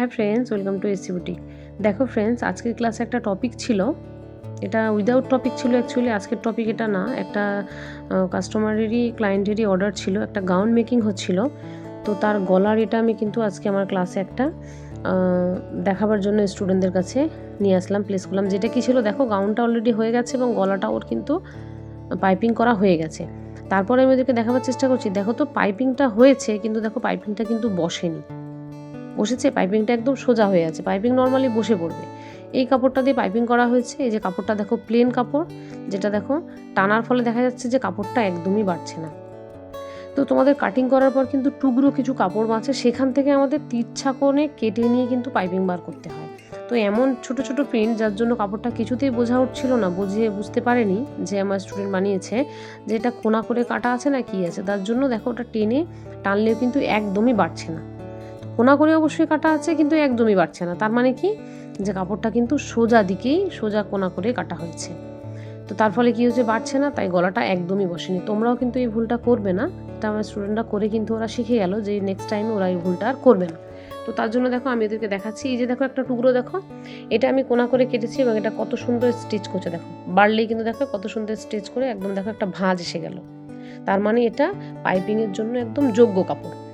Hi friends welcome to AC boutique দেখো friends আজকের ক্লাসে একটা টপিক ছিল। এটা উইদাউট টপিক ছিল অ্যাকচুয়ালি আজকের টপিক এটা না। একটা কাস্টমারেরই ক্লায়েন্টেরই অর্ডার ছিল। একটা গাউন মেকিং হচ্ছিল। তো তার গলার এটা আমি কিন্তু আজকে আমার ক্লাসে একটা দেখাবার জন্য স্টুডেন্টদের কাছে নিয়ে আসলাম প্লেস করলাম। যেটা কি ছিল, দেখো গাউনটা অলরেডি হয়ে গেছে এবং গলাটা ওর কিন্তু পাইপিং করা হয়ে গেছে। তারপরে আমি ওদেরকে দেখাবার চেষ্টা করছি। দেখো তো পাইপিংটা হয়েছে, কিন্তু দেখো পাইপিংটা কিন্তু বসেনি। বসেছে পাইপিংটা একদম সোজা হয়ে আছে পাইপিং নর্মালি বসে পড়বে। এই কাপড়টা দিয়ে পাইপিং করা হয়েছে, এই যে কাপড়টা দেখো প্লেন কাপড়, যেটা দেখো টানার ফলে দেখা যাচ্ছে যে কাপড়টা একদমই বাড়ছে না। তো তোমাদের কাটিং করার পর কিন্তু টুকরো কিছু কাপড় বাঁচে, সেখান থেকে আমাদের তিরছা কোণে কেটে নিয়ে কিন্তু পাইপিং বার করতে হয়। তো এমন ছোট ছোট প্রিন্ট যার জন্য কাপড়টা কিছুতেই বোঝা উঠছিল না, বুঝিয়ে বুঝতে পারেনি যে আমার স্টুডেন্ট বানিয়েছে, যে এটা কোনা করে কাটা আছে না কি আছে, তার জন্য দেখো ওটা টেনে টানলেও কিন্তু একদমই বাড়ছে না। কোনা করে অবশ্যই কাটা আছে, কিন্তু একদমই বাড়ছে না। তার মানে কি? যে কাপড়টা কিন্তু সোজা দিকেই, সোজা কোনা করে কাটা হয়েছে। তো তার ফলে কী হচ্ছে বাড়ছে না, তাই গলাটা একদমই বসেনি। তোমরাও কিন্তু এই ভুলটা করবে না। এটা আমার স্টুডেন্টরা করে কিন্তু ওরা শিখে গেল যে নেক্সট টাইম ওরা এই ভুলটা আর করবে না। তো তার জন্য দেখো, আমি ওদেরকে দেখাচ্ছি। এই যে দেখো, একটা টুকরো দেখো। এটা আমি কোনা করে কেটেছি এবং এটা কত সুন্দর স্টিচ করছে, দেখো। বাড়লেই কিন্তু দেখো, কত সুন্দর স্টিচ করে একদম দেখো, একটা ভাঁজ এসে গেল। তার মানে এটা পাইপিংয়ের জন্য একদম যোগ্য কাপড়।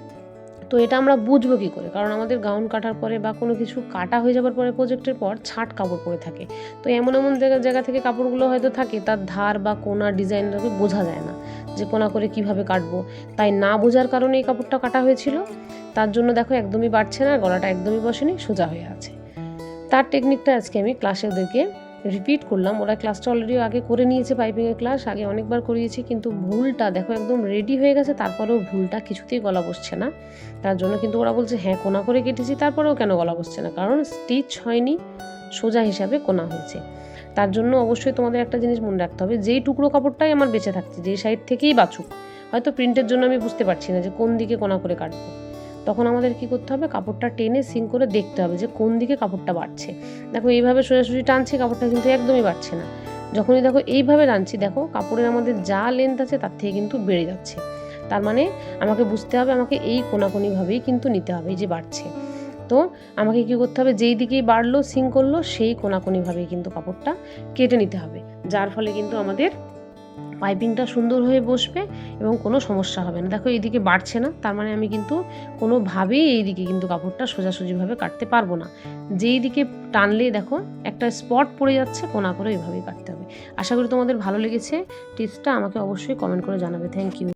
তো এটা আমরা বুঝব কী করে? কারণ আমাদের গাউন কাটার পরে বা কোনো কিছু কাটা হয়ে যাওয়ার পরে প্রজেক্টের পর ছাট কাপড় পরে থাকে। তো এমন এমন জায়গা জায়গা থেকে কাপড়গুলো হয়তো থাকে, তার ধার বা কোনা ডিজাইনটাকে বোঝা যায় না যে কোনা করে কীভাবে কাটবো। তাই না বোঝার কারণে এই কাপড়টা কাটা হয়েছিল। তার জন্য দেখো একদমই বাড়ছে না, গলাটা একদমই বসেনি, সোজা হয়ে আছে। তার টেকনিকটা আজকে আমি ক্লাসে ওদেরকে রিপিট করলাম। ওরা ক্লাসটা অলরেডি আগে করে নিয়েছে পাইপিংয়ের ক্লাস আগে অনেকবার করিয়েছি, কিন্তু ভুলটা দেখো একদম রেডি হয়ে গেছে, তারপরেও ভুলটা কিছুতেই গলা বসছে না। তার জন্য কিন্তু ওরা বলছে হ্যাঁ কোনা করে কেটেছি, তারপরেও কেন গলা বসছে না? কারণ স্টিচ হয়নি, সোজা হিসাবে কোনা হয়েছে। তার জন্য অবশ্যই তোমাদের একটা জিনিস মনে রাখতে হবে, যেই টুকরো কাপড়টাই আমার বেঁচে থাকছে, যেই সাইড থেকেই বাছুক হয়তো প্রিন্টের জন্য আমি বুঝতে পারছি না যে কোন দিকে কোনা করে কাটবো। তখন আমাদের কি করতে হবে? কাপড়টা টেনে সিং করে দেখতে হবে যে কোন দিকে কাপড়টা বাড়ছে। দেখো এইভাবে সোজাসুজি টানছি, কাপড়টা কিন্তু একদমই বাড়ছে না। যখনই দেখো এইভাবে টানছি, দেখো কাপড়ের আমাদের যা লেন্থ আছে তার থেকে কিন্তু বেড়ে যাচ্ছে। তার মানে আমাকে বুঝতে হবে, আমাকে এই কোনাকুনিভাবেই কিন্তু নিতে হবে যে বাড়ছে। তো আমাকে কি করতে হবে? যেই দিকেই বাড়লো, সিং করল, সেই কোনাকুনিভাবেই কিন্তু কাপড়টা কেটে নিতে হবে। যার ফলে কিন্তু আমাদের পাইপিংটা সুন্দর হয়ে বসবে এবং কোনো সমস্যা হবে না। দেখো, এইদিকে বাড়ছে না, তার মানে আমি কিন্তু কোনোভাবেই এই দিকে কিন্তু কাপড়টা সোজাসুজিভাবে কাটতে পারব না। যেই দিকে টানলেই দেখো, একটা স্পট পড়ে যাচ্ছে, কোনা করে এইভাবেই কাটতে হবে। আশা করি তোমাদের ভালো লেগেছে। টিপসটা আমাকে অবশ্যই কমেন্ট করে জানাবে। Thank you